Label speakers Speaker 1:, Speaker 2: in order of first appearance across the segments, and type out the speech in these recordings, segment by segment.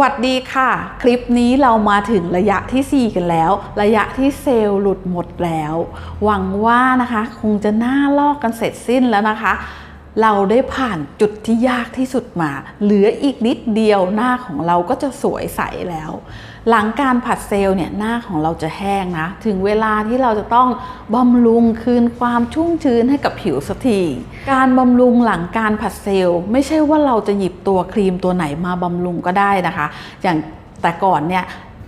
Speaker 1: วัสดีค่ะ คลิปนี้เรามาถึงระยะทีสี่ 4 กันแล้ว ระยะที่เซลล์หลุดหมดแล้ว หวังว่านะคะ คงจะน่าลอกกันเสร็จสิ้นแล้วนะคะ เราได้ผ่านจุดที่ยากที่สุดมา เหลืออีกนิดเดียวหน้าของเราก็จะสวยใสแล้ว หลังการผัดเซลล์เนี่ยหน้าของเราจะแห้งนะ ถึงเวลาที่เราจะต้องบำรุงคืนความชุ่มชื้นให้กับผิวสักที การบำรุงหลังการผัดเซลล์ ไม่ใช่ว่าเราจะหยิบตัวครีมตัวไหนมาบำรุงก็ได้นะคะ อย่างแต่ก่อนเนี่ย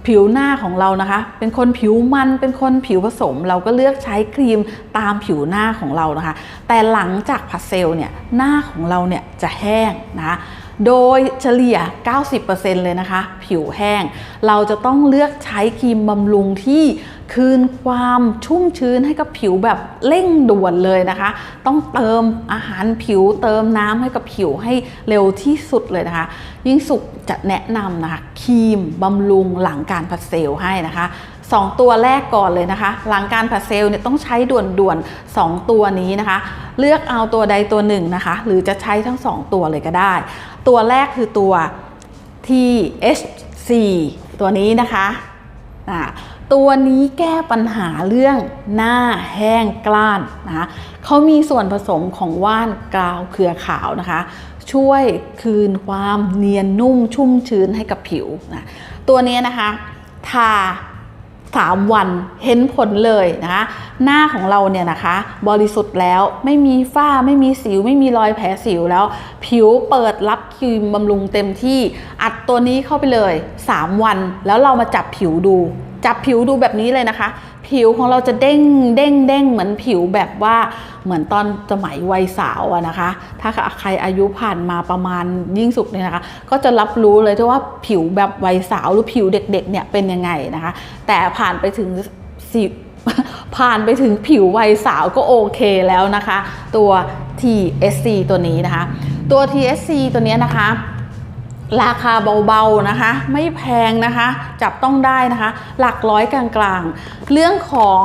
Speaker 1: ผิวหน้าของเรานะคะ เป็นคนผิวมันเป็นคนผิวผสม เราก็เลือกใช้ครีมตามผิวหน้าของเรานะคะ แต่หลังจากผัดเซลล์เนี่ยหน้าของเราเนี่ยจะแห้งนะคะ โดยเฉลี่ย 90%เลยนะคะ ผิวแห้ง เราจะต้องเลือกใช้ครีมบำรุงที่คืนความชุ่มชื้นให้กับผิวแบบเร่งด่วนเลยนะคะ ต้องเติมอาหารผิวเติมน้ำให้กับผิวให้เร็วที่สุดเลยนะคะ ยิ่งสุขจะแนะนำนะคะครีมบำรุงหลังการผัดเซลล์ให้นะคะ สองตัวแรกก่อนเลยนะคะ หลังการผัดเซลล์เนี่ยต้องใช้ด่วนๆสองตัวนี้นะคะ เลือกเอาตัวใดตัวหนึ่งนะคะ หรือจะใช้ทั้งสองตัวเลยก็ได้ ตัวแรกคือตัว THC ตัวนี้นะคะตัวนี้แก้ปัญหาเรื่องหน้าแห้งกล้านนะคะเขามีส่วนผสมของว่านกาวเครือขาวนะคะ ช่วยคืนความเนียนนุ่มชุ่มชื้นให้กับผิวนะตัวนี้นะคะ ทา 3 วันเห็นผลเลยนะคะหน้าของเราเนี่ยนะคะ บริสุทธิ์แล้วไม่มีฝ้าไม่มีสิว ไม่มีรอยแผลสิวแล้ว ผิวเปิดรับครีมบำรุงเต็มที่อัดตัวนี้เข้าไปเลย 3 วันแล้วเรามาจับผิวดู จับผิวดูแบบนี้เลยนะคะ ผิวของเราจะเด้งเด้งเด้งเหมือนผิวแบบว่าเหมือนตอนสมัยวัยสาวอะนะคะ ถ้าใครอายุผ่านมาประมาณยิ่งสุกเนี่ยนะคะ ก็จะรับรู้เลยที่ว่าผิวแบบวัยสาวหรือผิวเด็กๆเนี่ยเป็นยังไงนะคะ แต่ผ่านไปถึงสิผ่านไปถึงผิววัยสาวก็โอเคแล้วนะคะ ตัว TSC ตัวนี้นะคะ ตัว TSC ตัวเนี้ยนะคะ ราคาเบาๆนะคะ ไม่แพงนะคะ จับต้องได้นะคะ หลักร้อยกลางๆ เรื่องของ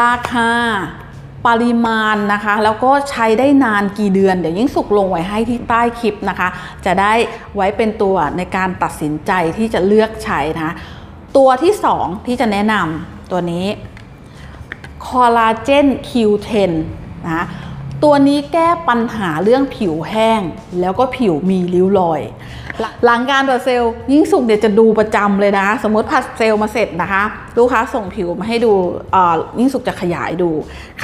Speaker 1: ราคาปริมาณนะคะ แล้วก็ใช้ได้นานกี่เดือน เดี๋ยวยิ่งสุกลงไว้ให้ที่ใต้คลิปนะคะ จะได้ไว้เป็นตัวในการตัดสินใจที่จะเลือกใช้นะคะตัวที่ 2 ที่จะแนะนำตัวนี้คอลลาเจน Q10 นะ ตัวนี้แก้ปัญหาเรื่องผิวแห้ง แล้วก็ผิวมีริ้วรอย หลังการผัดเซลล์ยิ่งสุกเดี๋ยวจะดูประจำเลยนะ สมมติผัดเซลล์มาเสร็จนะคะ ลูกค้าส่งผิวมาให้ดูเอ่อยิ่งสุกจะขยายดู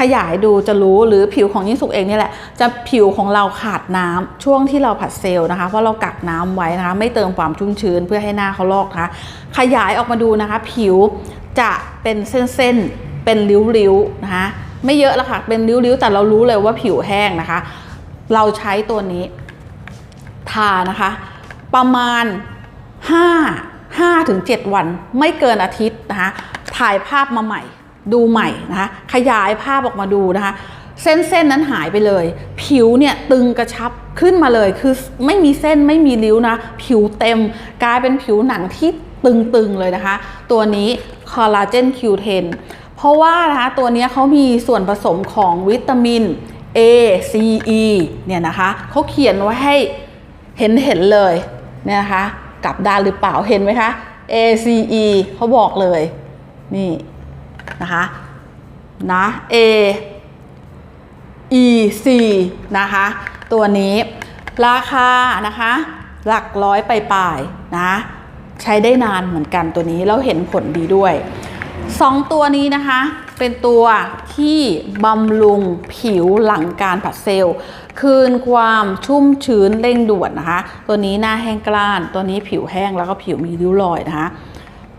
Speaker 1: ขยายดูจะรู้หรือผิวของยิ่งสุกเองนี่แหละ จะผิวของเราขาดน้ำช่วงที่เราผัดเซลล์นะคะ เพราะเรากักน้ำไว้นะคะ ไม่เติมความชุ่มชื้นเพื่อให้หน้าเขาลอกนะคะขยายออกมาดูนะคะ ผิวจะเป็นเส้นๆเป็นริ้วๆนะคะ ไม่เยอะละค่ะ เป็นริ้วๆ แต่เรารู้เลยว่าผิวแห้งนะคะ เราใช้ตัวนี้ ทานะคะ ประมาณ 5 5ถึง7วันไม่เกินอาทิตย์นะคะ ถ่ายภาพมาใหม่ ดูใหม่นะคะ ขยายภาพออกมาดูนะคะ เส้นเส้นนั้นหายไปเลย ผิวเนี่ยตึงกระชับขึ้นมาเลย คือไม่มีเส้นไม่มีริ้วนะ ผิวเต็ม กลายเป็นผิวหนังที่ตึงๆเลยนะคะ ตัวนี้คอลลาเจน Q10 เพราะว่านะคะตัวนี้เขามีส่วนผสมของวิตามิน A C E เนี่ยนะคะเขาเขียนไว้ให้เห็นเห็นเลยเนี่ยนะคะกลับด้านหรือเปล่าเห็นไหมคะ A C E เขาบอกเลยนี่นะคะนะ A E C นะคะตัวนี้ราคานะคะหลักร้อยไปปลายนะใช้ได้นานเหมือนกันตัวนี้แล้วเห็นผลดีด้วย สองตัวนี้นะคะ เป็นตัวที่บำรุงผิวหลังการผัดเซลล์ คืนความชุ่มชื้นเร่งด่วนนะคะ ตัวนี้หน้าแห้งกร้าน ตัวนี้ผิวแห้งแล้วก็ผิวมีริ้วรอยนะคะ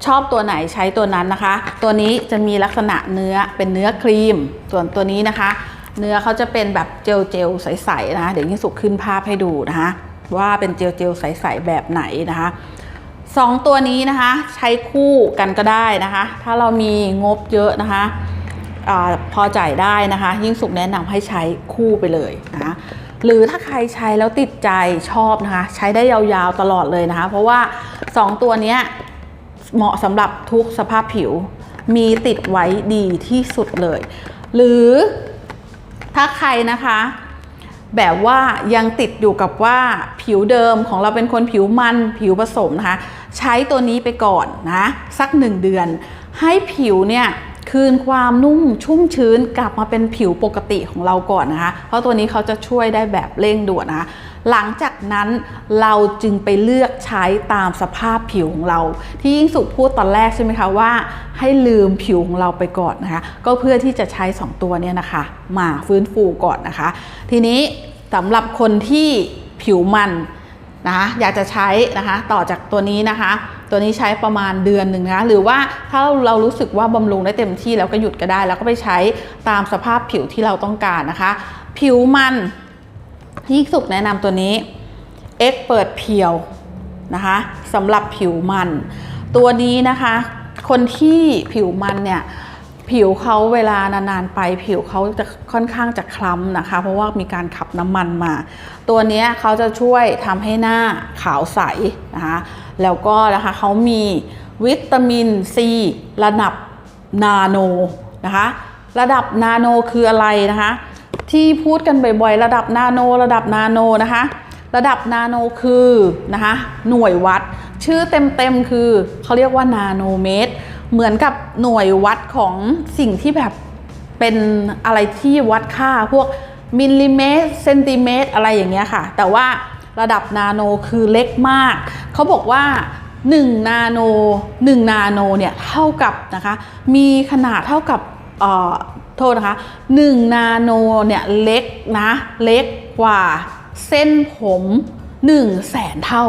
Speaker 1: ชอบตัวไหนใช้ตัวนั้นนะคะ ตัวนี้จะมีลักษณะเนื้อเป็นเนื้อครีม ส่วนตัวนี้นะคะ เนื้อเขาจะเป็นแบบเจลเจลใสๆนะคะเดี๋ยวยิ่งสุกขึ้นภาพให้ดูนะคะ ว่าเป็นเจลเจลใสๆแบบไหนนะคะ สองตัวนี้นะคะ ใช้คู่กันก็ได้นะคะ ถ้าเรามีงบเยอะนะคะอพอจ่ายได้นะคะ ยิ่งสุกแนะนำให้ใช้คู่ไปเลยนะคะหรือถ้าใครใช้แล้วติดใจชอบนะคะ ใช้ได้ยาวๆตลอดเลยนะคะ เพราะว่า 2 ตัวนี้เหมาะสำหรับทุกสภาพผิว มีติดไว้ดีที่สุดเลย หรือถ้าใครนะคะแบบว่ายังติดอยู่กับว่าผิวเดิมของเราเป็นคนผิวมันผิวผสมนะคะ ใช้ตัวนี้ไปก่อนนะสักหนึ่งเดือน ให้ผิวเนี่ยคืนความนุ่มชุ่มชื้นกลับมาเป็นผิวปกติของเราก่อนนะคะ เพราะตัวนี้เขาจะช่วยได้แบบเร่งด่วนนะคะ หลังจากนั้นเราจึงไปเลือกใช้ตามสภาพผิวของเรา ที่ยิ่งสุพูดตอนแรกใช่ไหมคะว่า ให้ลืมผิวของเราไปก่อนนะคะ ก็เพื่อที่จะใช้ 2 ตัวเนี่ยนะคะ มาฟื้นฟูก่อนนะคะ ทีนี้สำหรับคนที่ผิวมัน นะคะอยากจะใช้นะคะต่อจากตัวนี้นะคะ ตัวนี้ใช้ประมาณเดือนหนึ่งนะะหรือว่าถ้าเรารู้สึกว่าบำรุงได้เต็มที่แล้วก็หยุดก็ได้ แล้วก็ไปใช้ตามสภาพผิวที่เราต้องการนะคะ ผิวมันยิ่สุกแนะนำตัวนี้เอ็กเปิดเพียวนะคะสำหรับผิวมัน ตัวนี้นะคะ คนที่ผิวมันเนี่ย ผิวเขาเวลานานๆไปผิวเขาจะค่อนข้างจะคล้ำนะคะ เพราะว่ามีการขับน้ำมันมา ตัวนี้เขาจะช่วยทำให้หน้าขาวใสนะคะแล้วก็นะคะเขามีวิตามินซีระดับนาโนนะคะระดับนาโนคืออะไรนะคะ ที่พูดกันบ่อยๆ ระดับนาโน ระดับนาโนนะคะ ระดับนาโนคือนะคะหน่วยวัด ชื่อเต็มๆคือเขาเรียกว่านาโนเมตร เหมือนกับหน่วยวัดของสิ่งที่แบบเป็นอะไรที่วัดค่าพวกมิลลิเมตรเซนติเมตรอะไรอย่างเงี้ยค่ะ แต่ว่าระดับนาโนคือเล็กมาก เขาบอกว่า 1 นาโน 1 นาโนเนี่ยเท่ากับนะคะมีขนาดเท่ากับเอ่อโทษนะคะ 1 นาโนเนี่ยเล็กนะเล็กกว่าเส้นผม1แสนเท่า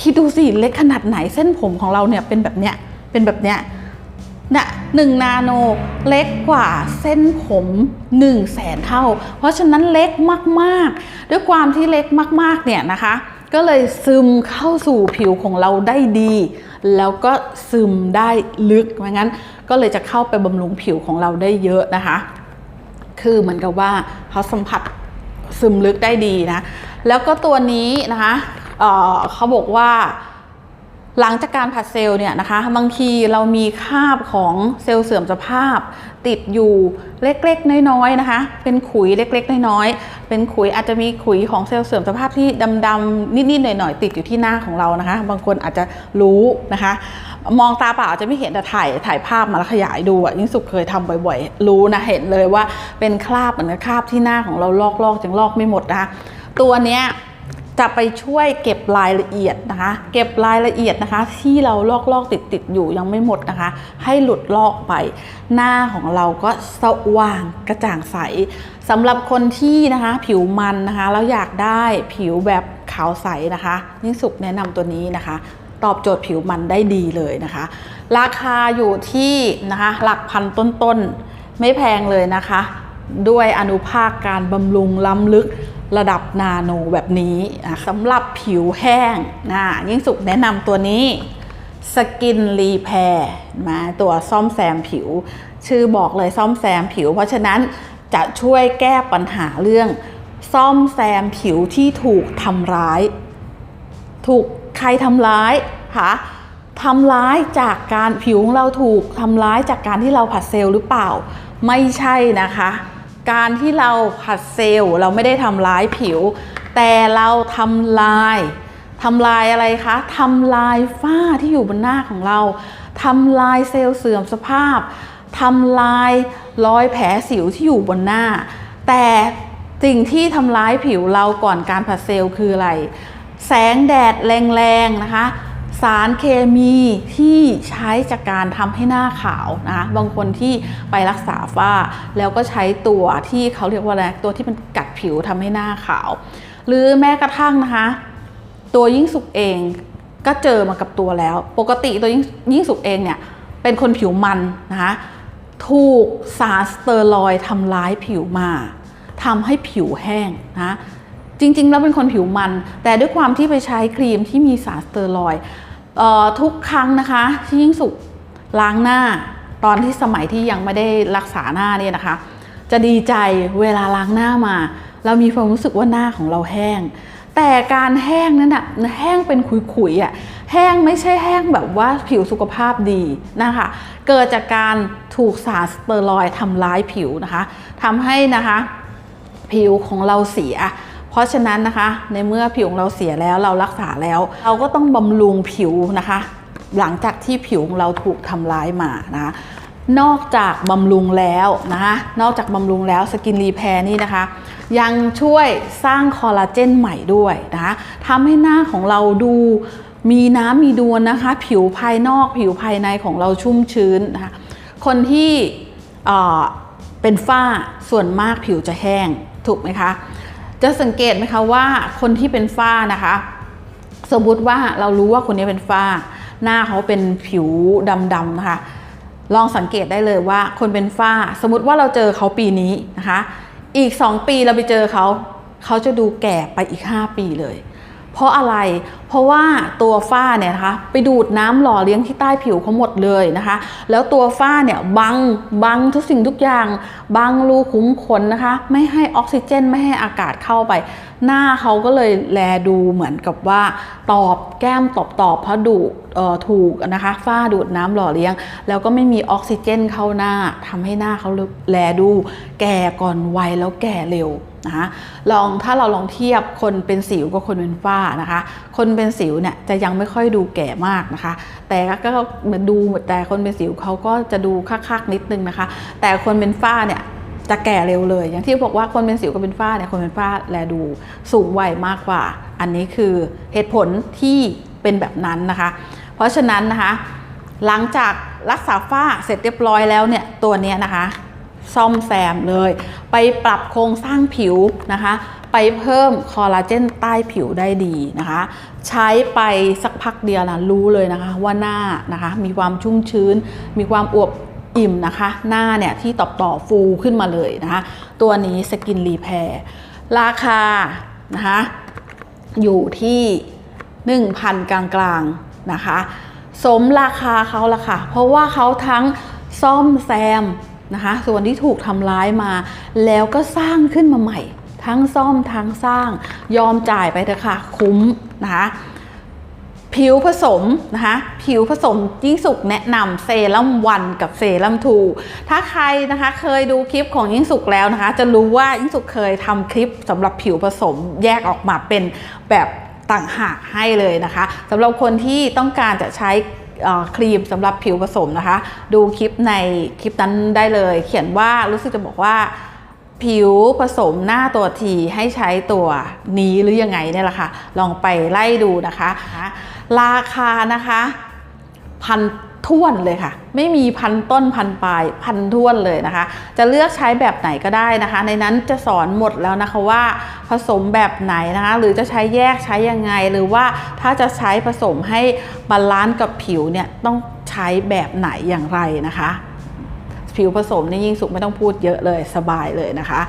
Speaker 1: คิดดูสิเล็กขนาดไหนเส้นผมของเราเนี่ยเป็นแบบเนี้ย เป็นแบบเนี้ยนะหนึ่งนาโนเล็กกว่าเส้นผม1นึ่งแสนเท่า เพราะฉะนั้นเล็กมากๆ ด้วยความที่เล็กมากๆเนี่ยนะคะ ก็เลยซึมเข้าสู่ผิวของเราได้ดี แล้วก็ซึมได้ลึกไม่งั้นก็เลยจะเข้าไปบำรุงผิวของเราได้เยอะนะคะ คือเหมือนกับว่าเขาสัมผัสซึมลึกได้ดีนะ แล้วก็ตัวนี้นะคะเเขาบอกว่า หลังจากการผัดเซลล์เนี่ยนะคะบางทีเรามีคราบของเซลล์เสื่อมสภาพ ติดอยู่เล็กๆ น้อยๆนะคะ เป็นขุยเล็กๆ น้อยๆเป็นขุยอาจจะมีขุยของเซลล์เสื่อมสภาพที่ดำๆนิดๆหน่อยๆติดอยู่ที่หน้าของเรานะคะ บางคนอาจจะรู้นะคะ มองตาเปล่าอาจจะไม่เห็นแต่ถ่ายถ่ายภาพมาแล้วขยายดูอะยิ่งสุขเคยทำบ่อยๆ รู้นะเห็นเลยว่าเป็นคราบเหมือนกับคราบที่หน้าของเราลอกๆจังลอกไม่หมดนะคะตัวเนี้ย จะไปช่วยเก็บรายละเอียดนะคะ เก็บรายละเอียดนะคะ ที่เราลอกลอกติดติดอยู่ยังไม่หมดนะคะ ให้หลุดลอกไป หน้าของเราก็สว่างกระจ่างใสสำหรับคนที่นะคะผิวมันนะคะแล้วอยากได้ผิวแบบขาวใสนะคะนิ่งสุขแนะนำตัวนี้นะคะ ตอบโจทย์ผิวมันได้ดีเลยนะคะ ราคาอยู่ที่นะคะหลักพันต้นๆ ไม่แพงเลยนะคะ ด้วยอนุภาคการบำรุงล้ำลึก ระดับนาโนแบบนี้นะสำหรับผิวแห้งนะยิ่งสุขแนะนำตัวนี้สกินรีแพร์มาตัวซ่อมแซมผิว ชื่อบอกเลยซ่อมแซมผิว เพราะฉะนั้นจะช่วยแก้ปัญหาเรื่อง ซ่อมแซมผิวที่ถูกทำร้าย ถูกใครทำร้ายคะทำร้ายจากการผิวของเราถูกทำร้ายจากการที่เราผัดเซลล์หรือเปล่า ไม่ใช่นะคะ การที่เราผัดเซลล์เราไม่ได้ทำร้ายผิว แต่เราทำลายทำลายอะไรคะทำลายฝ้าที่อยู่บนหน้าของเราทำลายเซลล์เสื่อมสภาพทำลายรอยแผลสิวที่อยู่บนหน้า แต่สิ่งที่ทำร้ายผิวเราก่อนการผัดเซลล์คืออะไร แสงแดดแรงๆนะคะ สารเคมีที่ใช้จากการทำให้หน้าขาวนะบางคนที่ไปรักษาฝ้า แล้วก็ใช้ตัวที่เขาเรียกว่าอะไรตัวที่มันกัดผิวทำให้หน้าขาว หรือแม้กระทั่งนะคะตัวยิ่งสุกเองก็เจอมากับตัวแล้ว ปกติตัวยิ่งยิ่งสุกเองเนี่ยเป็นคนผิวมันนะคะถูกสารสเตอรอยทำร้ายผิวมาทำให้ผิวแห้งนะจริงๆ แล้วเป็นคนผิวมัน แต่ด้วยความที่ไปใช้ครีมที่มีสารสเตอรอยด์เอ่อ ทุกครั้งนะคะที่ยิ่งสุกล้างหน้า ตอนที่สมัยที่ยังไม่ได้รักษาหน้าเนี่ยนะคะ จะดีใจเวลาล้างหน้ามา เรามีความรู้สึกว่าหน้าของเราแห้ง แต่การแห้งนั้นอะแห้งเป็นขุยๆอะแห้งไม่ใช่แห้งแบบว่าผิวสุขภาพดีนะคะ เกิดจากการถูกสารสเตอรอยด์ทำร้ายผิวนะคะทำให้นะคะ ผิวของเราเสีย ราะฉะนั้นนะคะในเมื่อผิวของเราเสียแล้วเรารักษาแล้ว เราก็ต้องบำรุงผิวนะคะ หลังจากที่ผิวของเราถูกทำร้ายมานะนอกจากบำรุงแล้วนะคะนอกจากบำรุงแล้วสกินรีแพร์นี่นะคะ ยังช่วยสร้างคอลลาเจนใหม่ด้วยนะคะทำให้หน้าของเราดูมีน้ำมีดวลนะคะ ผิวภายนอกผิวภายในของเราชุ่มชื้นนะคะคนที่เอ่อเป็นฝ้าส่วนมากผิวจะแห้งถูกไหมคะ จะสังเกตไหมคะว่าคนที่เป็นฝ้านะคะ สมมติว่าเรารู้ว่าคนนี้เป็นฝ้า หน้าเขาเป็นผิวดำๆนะคะ ลองสังเกตได้เลยว่าคนเป็นฝ้า สมมติว่าเราเจอเขาปีนี้นะคะ อีก 2 ปีเราไปเจอเขา เขาจะดูแก่ไปอีก 5 ปีเลย เพราะอะไร เพราะว่าตัวฝ้าเนี่ยนะคะไปดูดน้ำหล่อเลี้ยงที่ใต้ผิวเขาหมดเลยนะคะ แล้วตัวฝ้าเนี่ยบังบังทุกสิ่งทุกอย่าง บังรูขุมขนนะคะ ไม่ให้ออกซิเจน ไม่ให้อากาศเข้าไป หน้าเขาก็เลยแลดูเหมือนกับว่าตอบแก้มตอบตอบเพราะดูเอ่อถูกนะคะฝ้าดูดน้ำหล่อเลี้ยง แล้วก็ไม่มีออกซิเจนเข้าหน้าทำให้หน้าเขาแลดู แก่ก่อนวัยแล้วแก่เร็ว นะคะลองถ้าเราลองเทียบคนเป็นสิวกับคนเป็นฝ้านะคะ คนเป็นสิวเนี่ยจะยังไม่ค่อยดูแก่มากนะคะ แต่ก็เหมือนดูแต่คนเป็นสิวเขาก็จะดูคักๆนิดนึงนะคะ แต่คนเป็นฝ้าเนี่ยจะแก่เร็วเลย อย่างที่บอกว่าคนเป็นสิวกับเป็นฝ้าเนี่ยคนเป็นฝ้าแลดูสูงวัยมากกว่า อันนี้คือเหตุผลที่เป็นแบบนั้นนะคะ เพราะฉะนั้นนะคะ หลังจากรักษาฝ้าเสร็จเรียบร้อยแล้วเนี่ยตัวนี้นะคะ ซ่อมแซมเลย ไปปรับโครงสร้างผิวนะคะ ไปเพิ่มคอลลาเจนใต้ผิวได้ดีนะคะ ใช้ไปสักพักเดียวนะรู้เลยนะคะว่าหน้านะคะ มีความชุ่มชื้น มีความอวบอิ่มนะคะ หน้าเนี่ยที่ตอบต่อฟูขึ้นมาเลยนะคะ ตัวนี้สกินรีแพร์ราคานะคะอยู่ที่ 1,000 กลางๆนะคะ สมราคาเขาละค่ะ เพราะว่าเขาทั้งซ่อมแซม นะคะส่วนที่ถูกทำร้ายมา แล้วก็สร้างขึ้นมาใหม่ ทั้งซ่อมทั้งสร้าง ยอมจ่ายไปเถอะค่ะคุ้มนะคะผิวผสมนะคะผิวผสมยิ่งสุกแนะนำเซรั่มวันกับเซรั่มทูถ้าใครนะคะเคยดูคลิปของยิ่งสุกแล้วนะคะ จะรู้ว่ายิ่งสุกเคยทำคลิปสำหรับผิวผสมแยกออกมาเป็นแบบต่างหากให้เลยนะคะสำหรับคนที่ต้องการจะใช้ ครีมสำหรับผิวผสมนะคะ ดูคลิปในคลิปนั้นได้เลย เขียนว่ารู้สึกจะบอกว่า ผิวผสมหน้าตัวทีให้ใช้ตัวนี้หรือยังไงเนี่ยแหละค่ะ ลองไปไล่ดูนะคะ ราคานะคะพัน ท้วนเลยค่ะ ไม่มีพันต้นพันปลายพันท้วนเลยนะคะ จะเลือกใช้แบบไหนก็ได้นะคะ ในนั้นจะสอนหมดแล้วนะคะว่าผสมแบบไหนนะคะ หรือจะใช้แยกใช้ยังไง หรือว่าถ้าจะใช้ผสมให้บาลานซ์กับผิวเนี่ยต้องใช้แบบไหนอย่างไรนะคะ ผิวผสมนี่ยิ่งสุกไม่ต้องพูดเยอะเลยสบายเลยนะคะ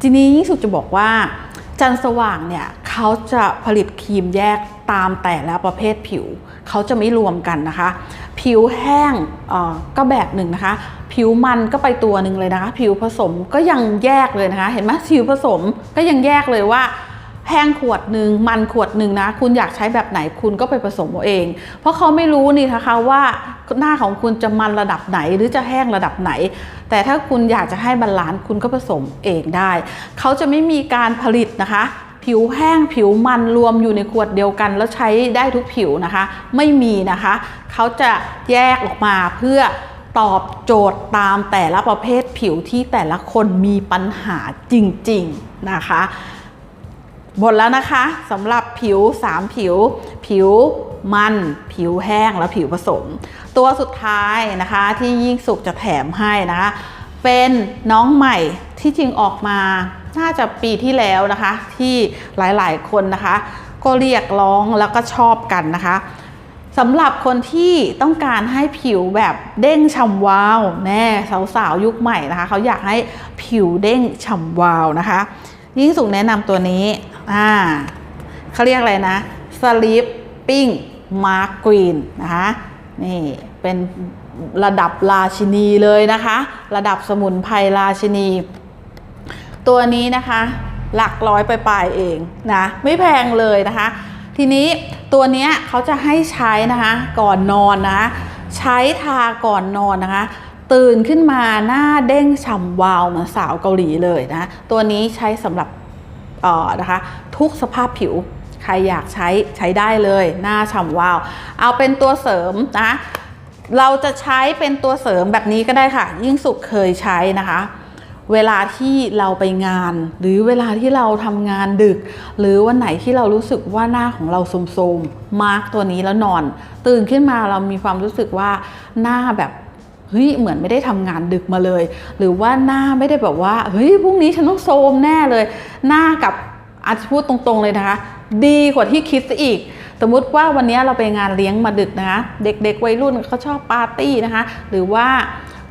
Speaker 1: ทีนี้ยิ่งสุกจะบอกว่าจันสว่างเนี่ยเขาจะผลิตครีมแยกตามแต่ละประเภทผิว เขาจะไม่รวมกันนะคะ ผิวแห้งก็แบบหนึ่งนะคะ ผิวมันก็ไปตัวหนึ่งเลยนะคะ ผิวผสมก็ยังแยกเลยนะคะ เห็นไหมผิวผสมก็ยังแยกเลยว่าแห้งขวดหนึ่งมันขวดหนึ่งนะ คุณอยากใช้แบบไหนคุณก็ไปผสมเอาเอง เพราะเขาไม่รู้นี่นะคะว่าหน้าของคุณจะมันระดับไหนหรือจะแห้งระดับไหน แต่ถ้าคุณอยากจะให้บาลานซ์คุณก็ผสมเองได้ เขาจะไม่มีการผลิตนะคะ ผิวแห้งผิวมันรวมอยู่ในขวดเดียวกัน แล้วใช้ได้ทุกผิวนะคะ ไม่มีนะคะ เขาจะแยกออกมาเพื่อตอบโจทย์ตามแต่ละประเภทผิวที่แต่ละคนมีปัญหาจริง ๆ นะคะหมดแล้วนะคะสำหรับผิว 3 ผิว ผิวมัน ผิวแห้งและผิวผสม ตัวสุดท้ายนะคะที่ยิ่งสุกจะแถมให้นะคะ เป็นน้องใหม่ที่จริงออกมา น่าจะปีที่แล้วนะคะ ที่หลายๆคนนะคะ ก็เรียกร้องแล้วก็ชอบกันนะคะสำหรับคนที่ต้องการให้ผิวแบบเด้งฉ่ำวาวแน่สาวๆยุคใหม่นะคะ เขาอยากให้ผิวเด้งฉ่ำวาวนะคะ ยิ่งสุกแนะนำตัวนี้อ่าเขาเรียกอะไรนะ Sleeping Mark Green นะคะนี่เป็นระดับราชินีเลยนะคะ ระดับสมุนไพรราชินี ตัวนี้นะคะ หลักร้อยไปลายๆเองนะไม่แพงเลยนะคะ ทีนี้ตัวนี้เขาจะให้ใช้นะคะก่อนนอนนะใช้ทาก่อนนอนนะคะ ตื่นขึ้นมาหน้าเด้งฉ่ำวาวเหมือนสาวเกาหลีเลยนะตัวนี้ใช้สำหรับเออนะคะ ทุกสภาพผิวใครอยากใช้ใช้ได้เลยหน้าฉ่ำวาว เอาเป็นตัวเสริมนะเราจะใช้เป็นตัวเสริมแบบนี้ก็ได้ค่ะ ยิ่งสุขเคยใช้นะคะ เวลาที่เราไปงาน หรือเวลาที่เราทำงานดึก หรือวันไหนที่เรารู้สึกว่าหน้าของเราโทรมๆมาร์กตัวนี้แล้วนอน ตื่นขึ้นมาเรามีความรู้สึกว่าหน้าแบบเฮ้ยเหมือนไม่ได้ทำงานดึกมาเลย หรือว่าหน้าไม่ได้แบบว่าเฮ้ยพรุ่งนี้ฉันต้องโทรมแน่เลย หน้ากับอาจจะพูดตรงๆเลยนะคะ ดีกว่าที่คิดซะอีก สมมติว่าวันนี้เราไปงานเลี้ยงมาดึกนะคะ เด็กๆวัยรุ่นเขาชอบปาร์ตี้นะคะ หรือว่า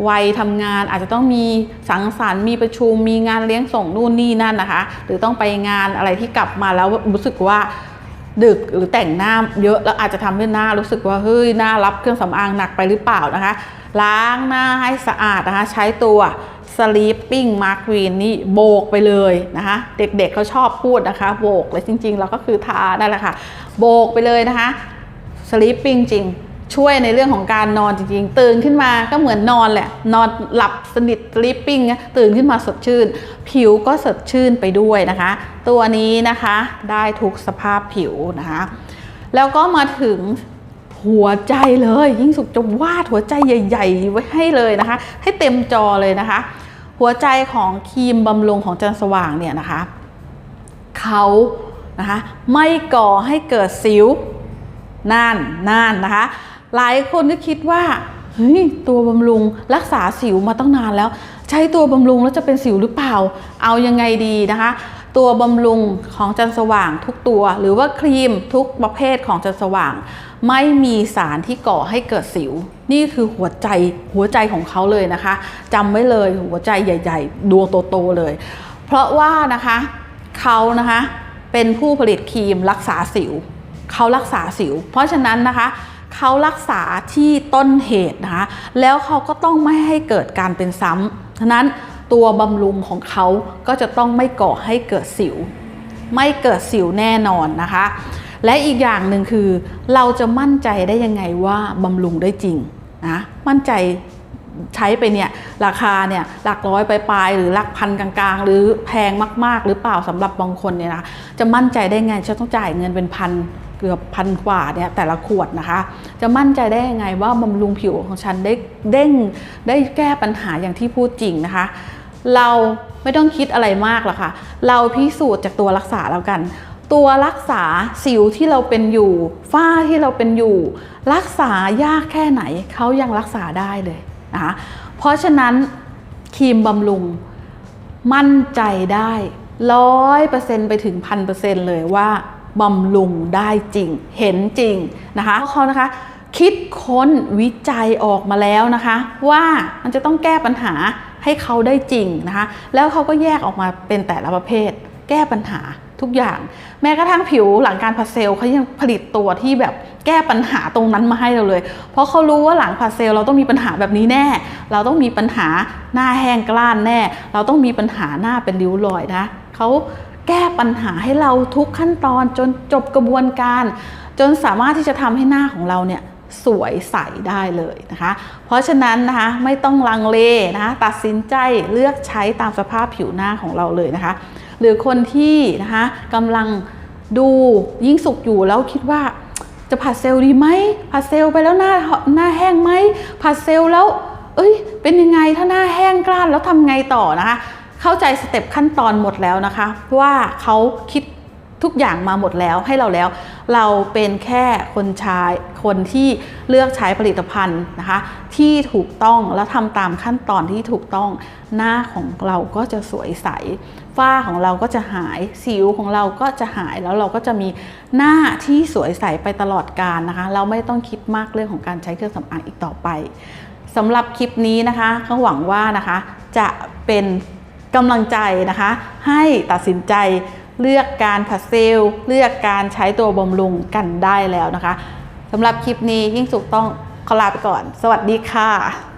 Speaker 1: วัยทำงานอาจจะต้องมีสังสรรค์มีประชุม มีงานเลี้ยงส่งนู่นนี่นั่นนะคะ หรือต้องไปงานอะไรที่กลับมาแล้วรู้สึกว่าดึกหรือแต่งหน้าเยอะแล้วอาจจะทำให้หน้ารู้สึกว่าเฮ้ยหน้ารับเครื่องสำอางหนักไปหรือเปล่านะคะ ล้างหน้าให้สะอาดนะคะ ใช้ตัว sleeping mark green นี่โบกไปเลยนะคะ เด็กๆเเขาชอบพูดนะคะ โบกเลยจริงๆ เราก็คือทานั่นแหละค่ะ โบกไปเลยนะคะ sleeping จริง ช่วยในเรื่องของการนอนจริงๆ ตื่นขึ้นมาก็เหมือนนอนแหละ นอนหลับสนิท sleeping นะตื่นขึ้นมาสดชื่น ผิวก็สดชื่นไปด้วยนะคะ ตัวนี้นะคะได้ทุกสภาพผิวนะคะ แล้วก็มาถึงหัวใจเลย ยิ่งสุขจะวาดหัวใจใหญ่ ๆ ไว้ให้เลยนะคะ ให้เต็มจอเลยนะคะ หัวใจของครีมบำรุงของจันสว่างเนี่ยนะคะเขานะคะไม่ก่อให้เกิดสิวนั่นนั่นนะคะ หลายคนก็คิดว่าเฮ้ยตัวบำรุงรักษาสิวมาตั้งนานแล้ว ใช้ตัวบำรุงแล้วจะเป็นสิวหรือเปล่า เอายังไงดีนะคะ ตัวบำรุงของจันสว่างทุกตัว หรือว่าครีมทุกประเภทของจันสว่าง ไม่มีสารที่ก่อให้เกิดสิว นี่คือหัวใจหัวใจของเขาเลยนะคะจำไว้เลยหัวใจใหญ่ ๆ ดวงโตๆเลย เพราะว่านะคะเขานะคะเป็นผู้ผลิตครีมรักษาสิวเขารักษาสิว เพราะฉะนั้นนะคะ เขารักษาที่ต้นเหตุนะคะแล้วเขาก็ต้องไม่ให้เกิดการเป็นซ้ำฉะนั้นตัวบำรุงของเขาก็จะต้องไม่ก่อให้เกิดสิว ไม่เกิดสิวแน่นอนนะคะ และอีกอย่างหนึ่งคือ เราจะมั่นใจได้ยังไงว่าบำรุงได้จริงนะมั่นใจใช้ไปเนี่ยราคาเนี่ยหลักร้อยปลายๆหรือหลักพันกลางๆ หรือแพงมาก ๆ หรือเปล่าสำหรับบางคนเนี่ยนะจะมั่นใจได้ไงฉันต้องจ่ายเงินเป็นพัน เกือบพันกว่าเนี่ยแต่ละขวดนะคะ จะมั่นใจได้ยังไงว่าบำรุงผิวของฉันได้เด้งได้แก้ปัญหาอย่างที่พูดจริงนะคะ เราไม่ต้องคิดอะไรมากหรอกค่ะ เราพิสูจน์จากตัวรักษาแล้วกัน ตัวรักษาสิวที่เราเป็นอยู่ ฝ้าที่เราเป็นอยู่ รักษายากแค่ไหนเขายังรักษาได้เลยนะคะเพราะฉะนั้นครีมบำรุงมั่นใจได้ร้อยเปอร์เซ็นไปถึงพันเปอร์เซ็นเลยว่า บำรุงได้จริง เห็นจริงนะคะเขานะคะคิดค้นวิจัยออกมาแล้วนะคะ ว่ามันจะต้องแก้ปัญหาให้เขาได้จริงนะคะ แล้วเขาก็แยกออกมาเป็นแต่ละประเภท แก้ปัญหาทุกอย่าง แม้กระทั่งผิวหลังการผัดเซลล์เขายังผลิตตัวที่แบบแก้ปัญหาตรงนั้นมาให้เราเลย เพราะเขารู้ว่าหลังผัดเซลล์เราต้องมีปัญหาแบบนี้แน่ เราต้องมีปัญหาหน้าแห้งกล้านแน่ เราต้องมีปัญหาหน้าเป็นริ้วรอยนะเขา แก้ปัญหาให้เราทุกขั้นตอนจนจบกระบวนการ จนสามารถที่จะทำให้หน้าของเราเนี่ยสวยใสได้เลยนะคะ เพราะฉะนั้นนะคะไม่ต้องลังเลนะคะตัดสินใจเลือกใช้ตามสภาพผิวหน้าของเราเลยนะคะ หรือคนที่นะคะกำลังดูยิ่งสุกอยู่แล้วคิดว่าจะผัดเซลล์ดีไหมผัดเซลล์ไปแล้วหน้าหน้าแห้งไหมผัดเซลล์แล้ว เอ้ยเป็นยังไงถ้าหน้าแห้งกร้านแล้วทำไงต่อนะคะ เข้าใจสเต็ปขั้นตอนหมดแล้วนะคะว่าเขาคิดทุกอย่างมาหมดแล้วให้เราแล้ว เราเป็นแค่คนใช้คนที่เลือกใช้ผลิตภัณฑ์นะคะ ที่ถูกต้องแล้วทำตามขั้นตอนที่ถูกต้อง หน้าของเราก็จะสวยใส ฝ้าของเราก็จะหายสิวของเราก็จะหายแล้วเราก็จะมีหน้าที่สวยใสไปตลอดกาลนะคะ เราไม่ต้องคิดมากเรื่องของการใช้เครื่องสำอางอีกต่อไปสำหรับคลิปนี้นะคะก็หวังว่านะคะจะเป็น กำลังใจนะคะ ให้ตัดสินใจเลือกการผัดเซลล์เลือกการใช้ตัวบำรุงกันได้แล้วนะคะสำหรับคลิปนี้ยิ่งสุขต้องขอลาไปก่อน สวัสดีค่ะ